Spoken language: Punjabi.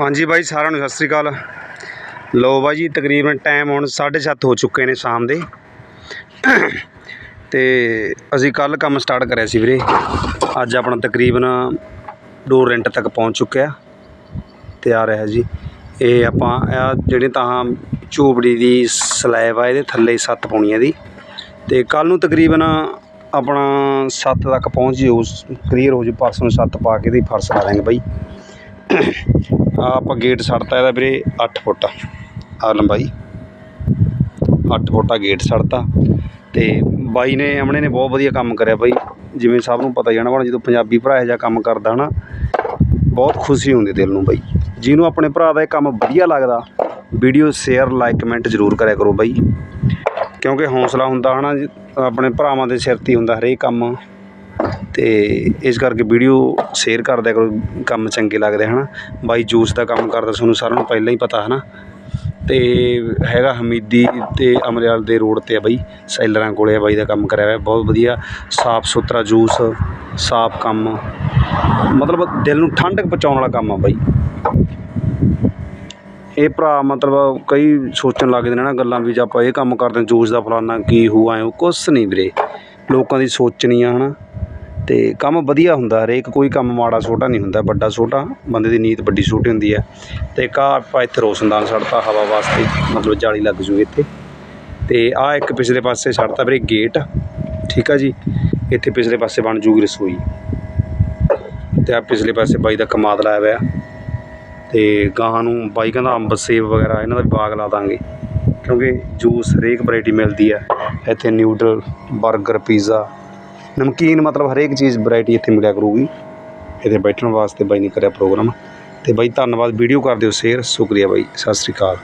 ਹਾਂਜੀ ਬਾਈ, ਸਾਰਿਆਂ ਨੂੰ ਸਤਿ ਸ੍ਰੀ ਅਕਾਲ। ਲੋ ਬਾਈ ਜੀ, ਤਕਰੀਬਨ ਟਾਈਮ ਹੁਣ 7:30 ਹੋ ਚੁੱਕੇ ਨੇ ਸ਼ਾਮ ਦੇ। ਤੇ ਅਸੀਂ ਕੱਲ ਕੰਮ ਸਟਾਰਟ ਕਰਿਆ ਸੀ ਵੀਰੇ। ਅੱਜ ਆਪਣਾ ਤਕਰੀਬਨ ਡੋਰ ਰੈਂਟ ਤੱਕ ਪਹੁੰਚ ਚੁੱਕਿਆ। ਤੇ ਆ ਰਿਹਾ ਜੀ। ਇਹ ਆਪਾਂ, ਆ ਜਿਹੜੇ ਤਾਂ ਝੋਪੜੀ ਦੀ ਸਲੈਬ ਆ, ਇਹਦੇ ਥੱਲੇ ਸੱਤ ਪਾਉਣੀ ਦੀ ਤੇ ਕੱਲ ਨੂੰ ਤਕਰੀਬਨ ਆਪਣਾ 7 ਤੱਕ ਪਹੁੰਚ ਜਿਓ ਕਲੀਅਰ ਹੋ ਜੂ ਪਰਸੋਂ ਨੂੰ 7 ਪਾ ਕੇ ਇਹਦੀ ਫਰਸ਼ ਲਾ ਦਾਂਗੇ ਬਾਈ। ਆਪਾਂ ਗੇਟ ਛੱਡਤਾ ਇਹਦਾ ਵੀਰੇ 8 ਫੁੱਟ ਆ। ਲੰਬਾਈ। 8 ਫੁੱਟ ਆ ਗੇਟ ਛੱਡਤਾ ਤੇ ਬਾਈ ਨੇ ਅਮਣੇ ਨੇ ਬਹੁਤ ਵਧੀਆ ਕੰਮ ਕਰਿਆ ਬਾਈ। ਜਿਵੇਂ ਸਭ ਨੂੰ ਪਤਾ ਜਾਣਾ ਹੈ ਬਣਾ ਜਦੋਂ ਪੰਜਾਬੀ ਭਰਾ ਇਹੋ ਜਿਹਾ ਕੰਮ ਕਰਦਾ ਹਨਾ ਬਹੁਤ ਖੁਸ਼ੀ ਹੁੰਦੀ ਦਿਲ ਨੂੰ ਬਾਈ। ਜਿਹਨੂੰ ਆਪਣੇ ਭਰਾ ਦਾ ਇਹ ਕੰਮ ਵਧੀਆ ਲੱਗਦਾ ਵੀਡੀਓ ਸ਼ੇਅਰ ਲਾਈਕ ਕਮੈਂਟ ਜ਼ਰੂਰ ਕਰਿਆ ਕਰੋ ਬਾਈ। ਕਿਉਂਕਿ ਹੌਸਲਾ ਹੁੰਦਾ ਹਨਾ ਜੀ, ਆਪਣੇ ਭਰਾਵਾਂ ਦੇ ਸਿਰ ਤੇ ਹੁੰਦਾ ਹਰੇਕ ਕੰਮ। ਅਤੇ ਇਸ ਕਰਕੇ ਵੀਡੀਓ ਸ਼ੇਅਰ ਕਰ ਦਿਆ ਕਰੋ, ਕੰਮ ਚੰਗੇ ਲੱਗਦੇ ਹੈ ਨਾ ਬਾਈ ਜੂਸ ਦਾ ਕੰਮ ਕਰਦਾ ਤੁਹਾਨੂੰ ਸਾਰਿਆਂ ਨੂੰ ਪਹਿਲਾਂ ਹੀ ਪਤਾ ਹੈ ਨਾ ਅਤੇ ਹੈਗਾ ਹਮੀਦੀ ਅਤੇ ਅਮਰਿਆਲ ਦੇ ਰੋਡ ਤੇ ਆ ਬਾਈ, ਸੈਲਰਾਂ ਕੋਲ ਆ ਬਾਈ ਦਾ ਕੰਮ ਕਰਿਆ ਹੋਇਆ, ਬਹੁਤ ਵਧੀਆ। ਸਾਫ਼ ਸੁਥਰਾ ਜੂਸ, ਸਾਫ਼ ਕੰਮ, ਮਤਲਬ ਦਿਲ ਨੂੰ ਠੰਡਕ ਪਹੁੰਚਾਉਣ ਵਾਲਾ ਕੰਮ ਆ ਬਾਈ। ਇਹ ਭਰਾ ਮਤਲਬ ਕਈ ਸੋਚਣ ਲੱਗਦੇ ਨੇ ਨਾ ਗੱਲਾਂ ਵੀ ਜੇ ਆਪਾਂ ਇਹ ਕੰਮ ਕਰਦੇ ਜੂਸ ਦਾ ਫਲਾਨਾ ਕੀ ਹੋਆ ਹੈ ਕੁਛ ਨਹੀਂ ਵੀਰੇ। ਲੋਕਾਂ ਦੀ ਸੋਚਣੀ ਆ ਹਨਾ। ਅਤੇ ਕੰਮ ਵਧੀਆ ਹੁੰਦਾ, ਹਰੇਕ ਕੋਈ ਕੰਮ ਮਾੜਾ ਛੋਟਾ ਨਹੀਂ ਹੁੰਦਾ, ਵੱਡਾ ਛੋਟਾ, ਬੰਦੇ ਦੀ ਨੀਤ ਵੱਡੀ ਛੋਟੀ ਹੁੰਦੀ ਹੈ। ਅਤੇ ਇੱਕ ਆਹ ਆਪਾਂ ਇੱਥੇ ਰੋਸ਼ਨਦਾਨ ਛੱਡਤਾ ਹਵਾ ਵਾਸਤੇ, ਮਤਲਬ ਜਾਲੀ ਲੱਗ ਜੂ ਇੱਥੇ। ਅਤੇ ਆਹ ਇੱਕ ਪਿਛਲੇ ਪਾਸੇ ਛੱਡਤਾ ਵੀਰੇ, ਗੇਟ, ਠੀਕ ਆ ਜੀ? ਇੱਥੇ ਪਿਛਲੇ ਪਾਸੇ ਬਣ ਜੂਗੀ ਰਸੋਈ। ਤੇ ਆ ਪਿਛਲੇ ਪਾਸੇ ਬਾਈ ਦਾ ਕਮਾਦ ਲਾਇਆ ਹੋਇਆ। ਤੇ ਗਾਹਾਂ ਨੂੰ ਬਾਈ ਕਹਿੰਦਾ ਅੰਬ ਸੇਬ ਵਗੈਰਾ, ਇਹਨਾਂ ਦਾ ਵੀ ਬਾਗ ਲਾ ਦਾਂਗੇ। ਕਿਉਂਕਿ ਜੂਸ ਹਰੇਕ ਵੈਰਾਈਟੀ ਮਿਲਦੀ ਹੈ। ਇੱਥੇ ਨਿਊਡਲ 버ਗਰ ਪੀਜ਼ਾ ਨਮਕੀਨ ਮਤਲਬ ਹਰੇਕ ਚੀਜ਼ ਵੈਰਾਈਟੀ ਇੱਥੇ ਮਿਲਿਆ ਕਰੂਗੀ। ਇੱਥੇ ਬੈਠਣ ਵਾਸਤੇ ਬਾਈ ਨੇ ਕਰਿਆ ਪ੍ਰੋਗਰਾਮ ਤੇ ਬਾਈ ਧੰਨਵਾਦ ਵੀਡੀਓ ਕਰ ਦਿਓ ਸ਼ੇਅਰ ਸ਼ੁਕਰੀਆ ਬਾਈ, ਸਤਿ ਸ੍ਰੀ ਅਕਾਲ।